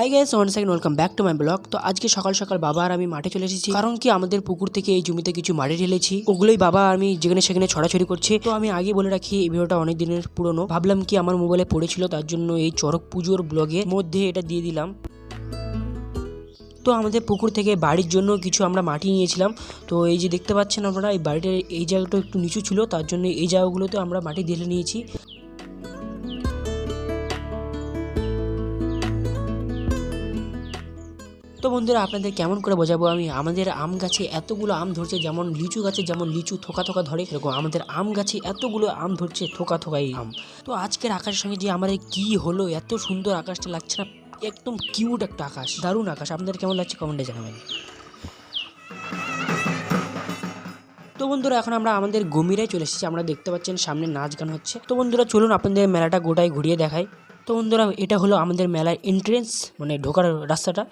Hi guys one second welcome back to my blog তো আজকে সকাল সকাল বাবা আর আমি মাঠে চলে এসেছি। কারণ কি, আমাদের পুকুর থেকে এই জমিতে কিছু মাটি ঢেলেছি। ওগুলোই বাবা আমি যেখানে সেখানে ছড়াছড়ি করছি। তো আমি আগে বলে রাখি, এই ভিডিওটা অনেক দিনের পুরনো। ভাবলাম কি, আমার মোবাইলে পড়েছিল, তার জন্য এই চড়ক পুজোর ব্লগের মধ্যে এটা দিয়ে দিলাম। তো আমাদের পুকুর থেকে বাড়ির জন্য কিছু আমরা মাটি নিয়েছিলাম। তো এই যে দেখতে পাচ্ছেন আপনারা, এই বাড়িটার এই জায়গাটা একটু নিচু ছিল, তার জন্য এই জায়গাগুলোতে আমরা মাটি ঢেলে নিয়েছি। তো বন্ধুরা, আপনাদের কেমন করে বোঝাবো আমি? আমাদের আম গাছে এতগুলো আম ধরছে, যেমন লিচু গাছে যেমন লিচু থোকা থোকা ধরে, এরকম আমাদের আম গাছে এতগুলো আম ধরছে থোকা থোকাই আম। তো আজকের আকাশের সঙ্গে যে আমাদের কি হলো, এত সুন্দর আকাশটা লাগছে না, একদম কিউট একটা আকাশ, দারুণ আকাশ। আপনাদের কেমন লাগছে কমেন্টে জানাবেন। তো বন্ধুরা, এখন আমরা আমাদের গমিরায় চলে এসেছি, আমরা দেখতে পাচ্ছেন সামনে নাচ গান হচ্ছে। তো বন্ধুরা, চলুন আপনাদের মেলাটা গোটায় ঘুরিয়ে দেখাই। তো বন্ধুরা এটা হলো আমাদের মেলার এন্ট্রেন্স মানে ঢোকার রাস্তাটা।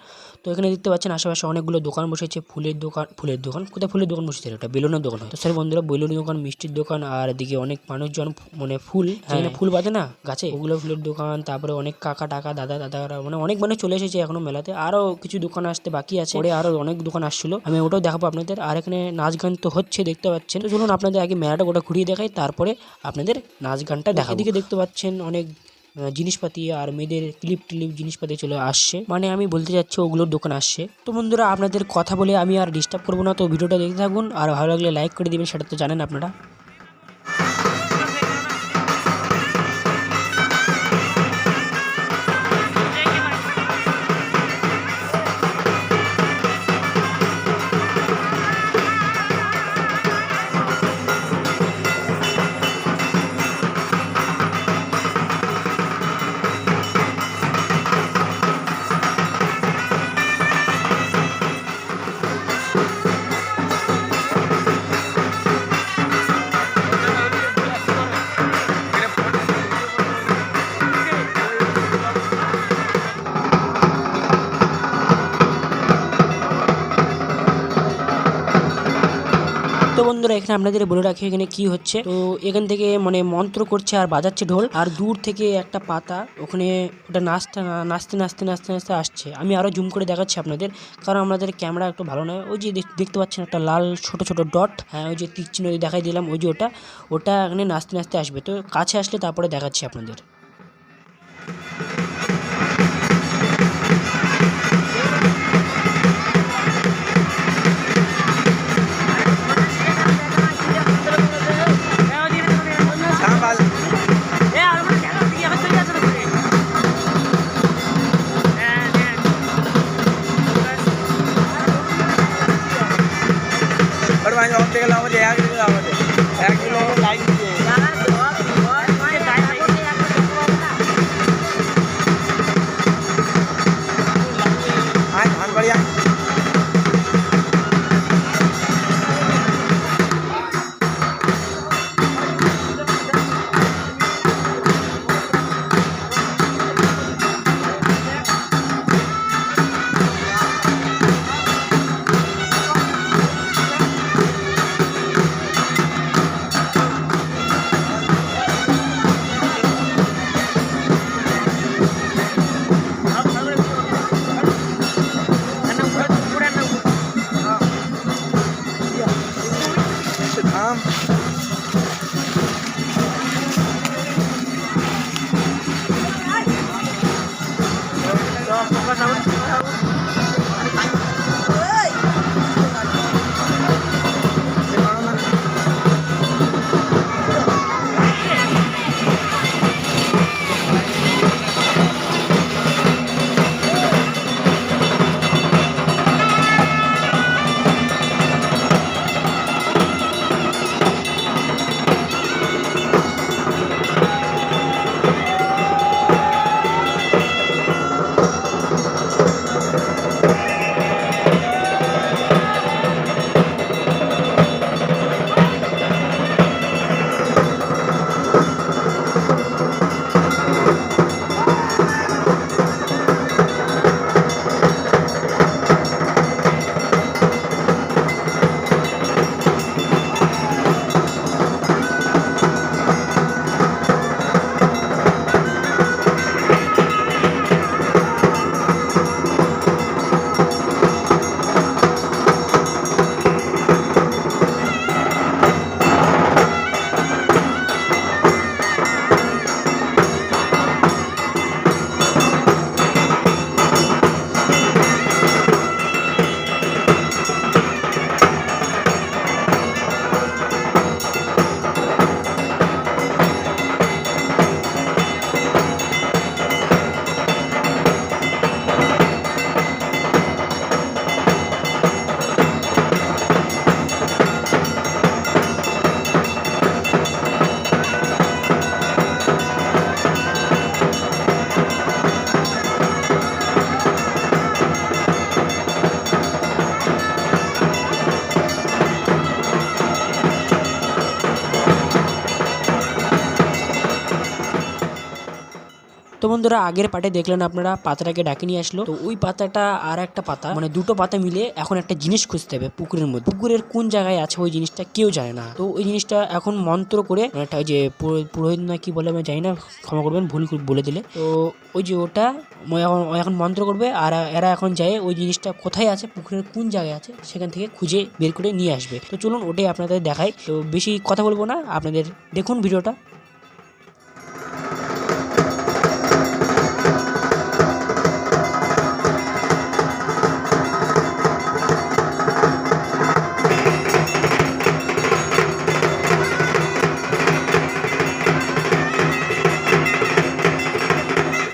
তো এখানে দেখতে পাচ্ছেন আশেপাশে অনেকগুলো দোকান বসেছে ফুলের দোকান ফুলের দোকান? কোথায় ফুলের দোকান বসেছে? এটা বেলুনের দোকান। হয় তো স্যার বন্ধুরা বেলুনের দোকান মিষ্টির দোকান আর এদিকে অনেক মানুষজন মানে ফুল যেখানে ফুল বাঁধে না গাছে? ওগুলো ফুলের দোকান তারপরে অনেক কাকা টাকা দাদা দাদারা মানে অনেক মানুষ চলে এসেছে এখনও মেলাতে। আরও কিছু দোকান আসতে বাকি আছে। পরে আরও অনেক দোকান আসছিল। আমি ওটাও দেখাবো আপনাদের। আর এখানে নাচ গান তো হচ্ছে দেখতে পাচ্ছেন। তো চলুন আপনাদের আগে মেলাটা গোটা ঘুরিয়ে দেখাই তারপরে আপনাদের নাচ গানটা দেখা এদিকে দেখতে পাচ্ছেন অনেক জিনিসপাতি আর মেয়েদের ক্লিপ টিলিপ জিনিসপাতি চলে আসছে। মানে আমি বলতে যাচ্ছি ওগুলোর দোকান আসছে। তো বন্ধুরা, আপনাদের কথা বলে আমি আর ডিস্টার্ব করব না। তো ভিডিওটা দেখতে থাকুন। আর ভালো লাগলে লাইক করে দেবেন, সেটা তো জানেন আপনারা। তো বন্ধুরা, এখানে আপনাদের বলে রাখি এখানে কি হচ্ছে, তো এখান থেকে মানে মন্ত্র করছে আর বাজাচ্ছে ঢোল, আর দূর থেকে একটা পাতা ওখানে ওটা নাচতে নাচতে নাচতে নাচতে নাচতে আসছে। আমি আরও জুম করে দেখাচ্ছি আপনাদের, কারণ আমাদের ক্যামেরা একটু ভালো নয়। ওই যে দেখ- দেখতে পাচ্ছেন একটা লাল ছোট ছোট ডট হ্যাঁ ওই যে তীর চিহ্ন দেখাই দিলাম, ওই যে ওটা ওটা এখানে নাচতে নাচতে আসবে। তো কাছে আসলে তারপরে দেখাচ্ছি আপনাদের। তো বন্ধুরা, আগের পাটে দেখলেন আপনারা, পাতাটাকে ডাকে নিয়ে আসলো। তো ওই পাতাটা আর একটা পাতা মানে দুটো পাতা মিলে এখন একটা জিনিস খুঁজতে হবে পুকুরের মধ্যে। পুকুরের কোন জায়গায় আছে ওই জিনিসটা কেউ জানে না। তো ওই জিনিসটা এখন মন্ত্র করে মানে একটা যে পুরোহিত না কি বলে আমি জানি না, ক্ষমা করবেন, ভুল বলে দিলে। তো ওই যে ওটা এখন মন্ত্র করবে, আর এরা এখন যায় ওই জিনিসটা কোথায় আছে, পুকুরের কোন জায়গায় আছে, সেখান থেকে খুঁজে বের করে নিয়ে আসবে। তো চলুন ওটাই আপনাদের দেখাই। তো বেশি কথা বলব না, আপনাদের দেখুন ভিডিওটা।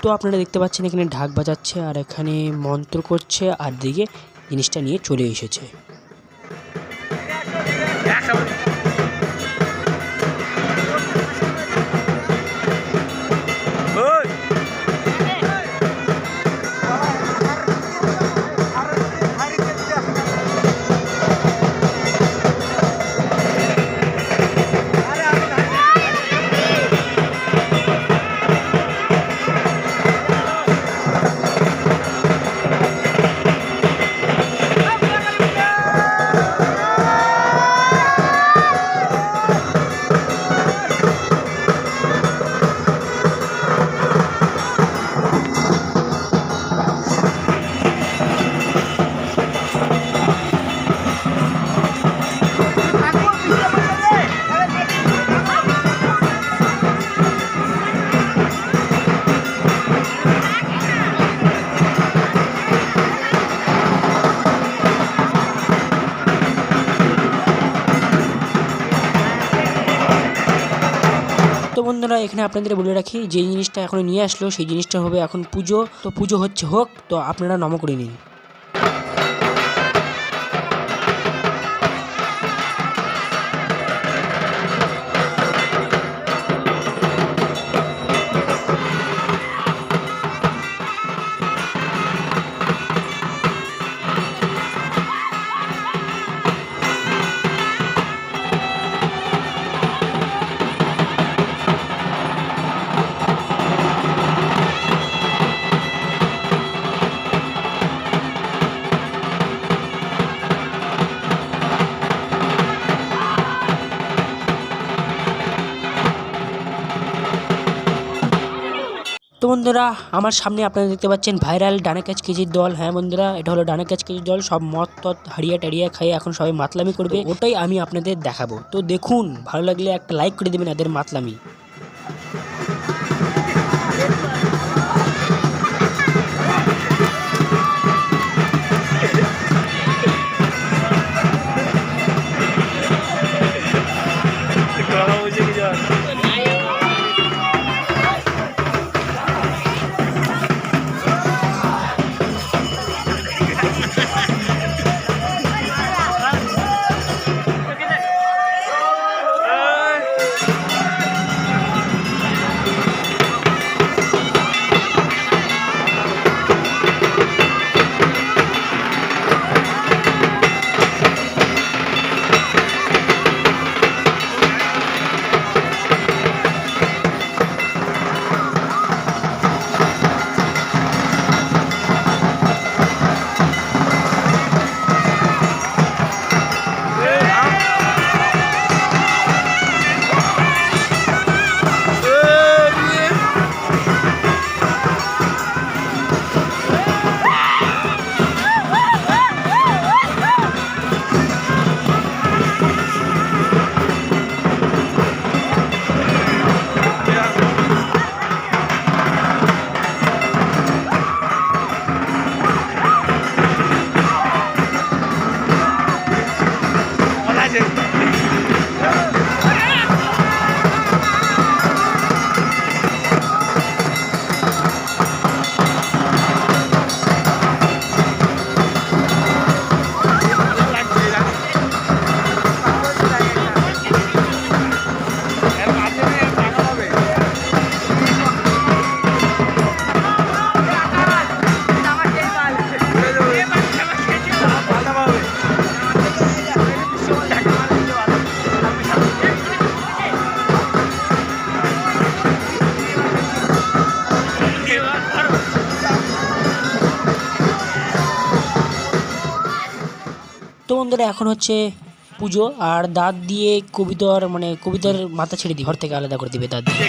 তো আপনারা দেখতে পাচ্ছেন এখানে ঢাক বাজাচ্ছে আর এখানে মন্ত্র করছে, আর দিকে জিনিসটা নিয়ে চলে এসেছে। বন্ধুরা, এখানে আপনাদের বলে রাখি যে জিনিসটা এখন নিয়ে আসলো, সেই জিনিসটা হবে এখন পুজো। তো পুজো হচ্ছে হোক, তো আপনারা নম করে নিন। তো বন্ধুরা, আমার সামনে আপনারা দেখতে পাচ্ছেন ভাইরাল ডানা ক্যাচ কেজির দল। হ্যাঁ বন্ধুরা, এটা হলো ডানা ক্যাচ কেজির দল। সব মদ তত হারিয়া টারিয়া খাই এখন সবাই মাতলামি করবে। ওটাই আমি আপনাদের দেখাবো। তো দেখুন, ভালো লাগলে একটা লাইক করে দেবেন, এদের মাতলামি। বন্ধুরা এখন হচ্ছে পুজো আর দাঁত দিয়ে কবিতার মানে কবিতার মাথা ছেড়ে দিই ঘর থেকে আলাদা করে দিবে দাঁত দিয়ে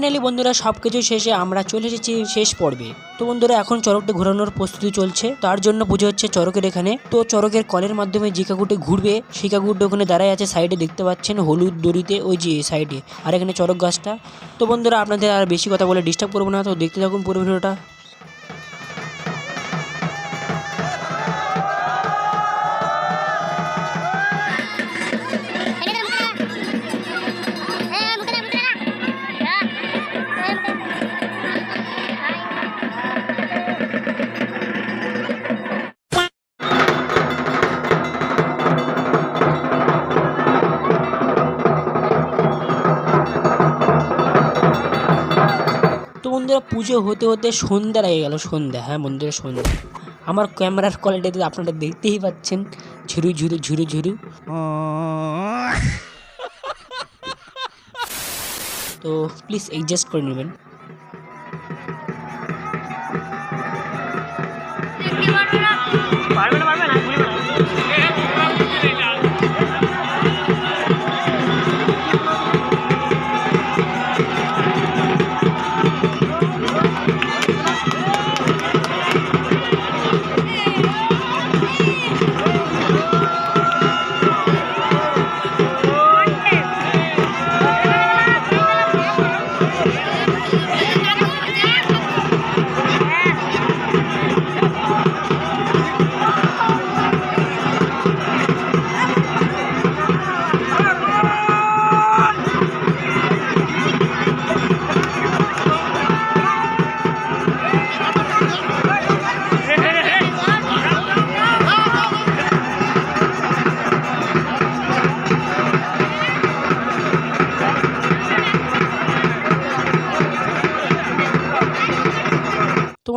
ফাইনালি বন্ধুরা সব কিছু শেষে আমরা চলে এসেছি শেষ পর্বে। তো বন্ধুরা, এখন চরকটা ঘোরানোর প্রস্তুতি চলছে। তার জন্য পুজো হচ্ছে চরকের এখানে। তো চরকের কলের মাধ্যমে যে কাকুটি ঘুরবে কাকুটি ওখানে দাঁড়ায় আছে। সাইডে দেখতে পাচ্ছেন হলুদ দড়িতে, ওই যে সাইডে। আর এখানে চরক গাছটা। তো বন্ধুরা, আপনাদের আর বেশি কথা বলে ডিস্টার্ব করব না। তো দেখতে থাকুন পুরো ভিডিওটা। বন্ধুরা পুজো হতে হতে সন্ধ্যা লেগে গেল, সন্ধ্যা হ্যাঁ বন্ধুরা সন্ধ্যা। আমার ক্যামেরার কোয়ালিটি আপনারা দেখতেই পাচ্ছেন ঝুরু ঝুরু ঝুরু ঝুরু তো প্লিজ অ্যাডজাস্ট করে নেবেন।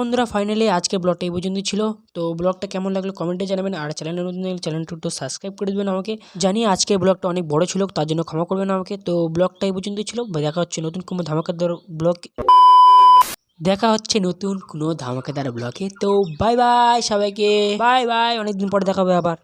বন্ধুরা ফাইনালি আজকে ব্লগটা এই পর্যন্ত ছিল। তো ব্লগটা কেমন লাগল কমেন্টে জানাবেন আর চ্যানেলে নতুন চ্যানেলটা একটু সাবস্ক্রাইব করে দেবেন আমাকে। জানি আজকে ব্লগটা অনেক বড় ছিল তার জন্য ক্ষমা করবেন আমাকে। তো ব্লগটা এই পর্যন্ত ছিল। দেখা হচ্ছে নতুন কোনো ধামাকাদার ব্লগ দেখা হচ্ছে নতুন কোনো ধামাকাদার ব্লগে তো বাই বাই সবাইকে। বাই বাই অনেকদিন পরে দেখা হবে আবার।